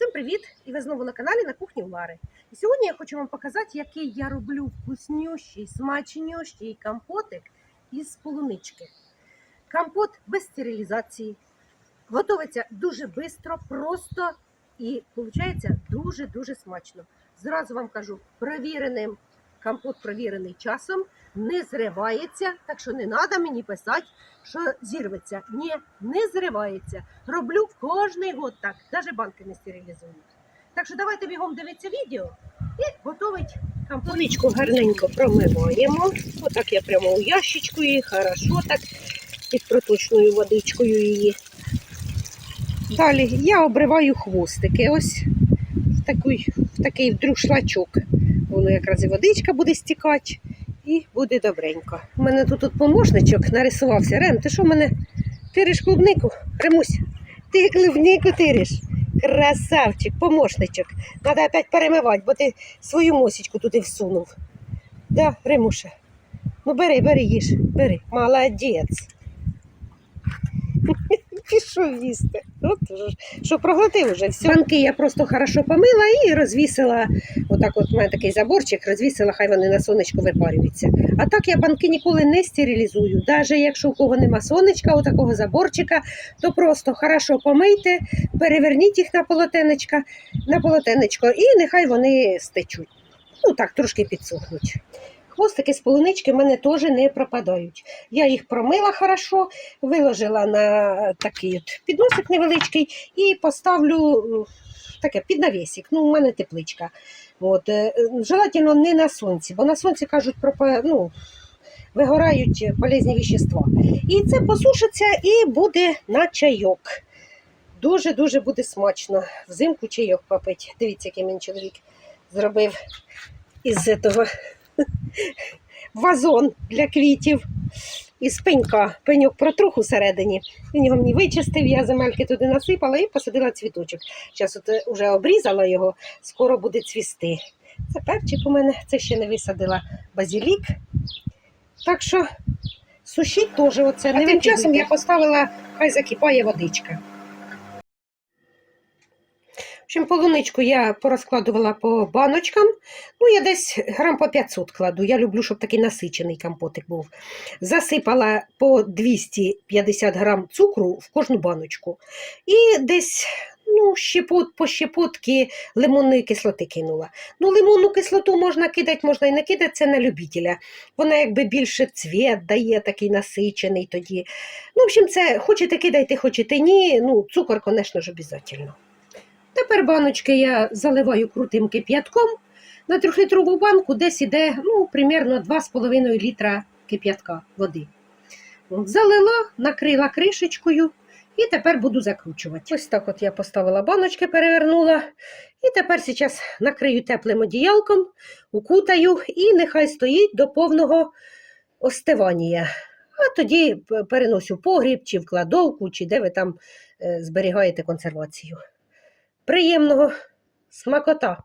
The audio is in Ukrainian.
Всім привіт! І ви знову на каналі на кухні Лари. І сьогодні я хочу вам показати, який я роблю вкуснющий, смачнющий компотик із полунички. Компот без стерилізації. Готовиться дуже швидко, просто і виходить дуже-дуже смачно. Зразу вам кажу, провіреним, компот провірений часом, не зривається, так що не треба мені писати, що зірветься. Ні, не зривається. Роблю в кожний год так, навіть банки не стерилізують. Так що давайте бігом дивитися відео і готовить компоничку гарненько промиваємо. Отак я прямо у ящичку її, хорошо так, під проточною водичкою її. Далі я обриваю хвостики. Ось в такий, в такий друшлачок. Воно якраз і водичка буде стікати. І буде добренько. У мене тут, тут помощничок нарисувався. Рем, ти що в мене тириш клубнику? Ремусь, ти клубнику тириш. Красавчик, помощничок. Треба опять перемивати, бо ти свою мосічку туди всунув. Да, Ремуша. Ну бери, бери, їж, бери. Молодець. Пішов їсти. От, же ж, що проглотив вже все. Банки я просто хорошо помила і розвісила. Отак от у мене такий заборчик, розвісила, хай вони на сонечку випарюються. А так я банки ніколи не стерилізую. Навіть якщо у кого нема сонечка, у такого заборчика, то просто хорошо помийте, переверніть їх на полотенечко, на полотенечко і нехай вони стечуть. Ну так, трошки підсохнуть. Хвостики з полунички в мене теж не пропадають. Я їх промила хорошо, виложила на такий от підносик невеличкий і поставлю е, таке під навісик. Ну, у мене тепличка. От, е, желательно не на сонці, бо на сонці кажуть про ну, вигорають полезні вещества. І це посушиться і буде на чайок. Дуже-дуже буде смачно. Взимку чайок попить. Дивіться, який мені чоловік зробив із того вазон для квітів із пенька. Пеньок протрух усередині. Він його мені вичистив, я земельки туди насипала і посадила цвіточок. Зараз от вже обрізала його, скоро буде цвісти. Це перчик у мене, це ще не висадила базілік. Так що сушіть теж оце. А тим часом я поставила, хай закипає водичка. Общем, полуничку я порозкладувала по баночкам. Ну, я десь грам по 500 кладу. Я люблю, щоб такий насичений компотик був. Засипала по 250 грам цукру в кожну баночку. І десь ну, щепот, по щепотки лимонної кислоти кинула. Ну, лимонну кислоту можна кидати, можна і не кидати, це на любителя. Вона якби більше цвіт дає, такий насичений тоді. Ну, в общем, це хочете кидайте, хочете ні. Ну, цукор, звісно ж, обов'язково. Тепер баночки я заливаю крутим кип'ятком. На трьохлітрову банку десь іде ну, примерно 2,5 літра кип'ятка води. Залила, накрила кришечкою і тепер буду закручувати. Ось так от я поставила баночки, перевернула. І тепер зараз накрию теплим одіялком, укутаю і нехай стоїть до повного остивання. А тоді переносю погріб, чи в кладовку, чи де ви там е, зберігаєте консервацію. Приємного смакота!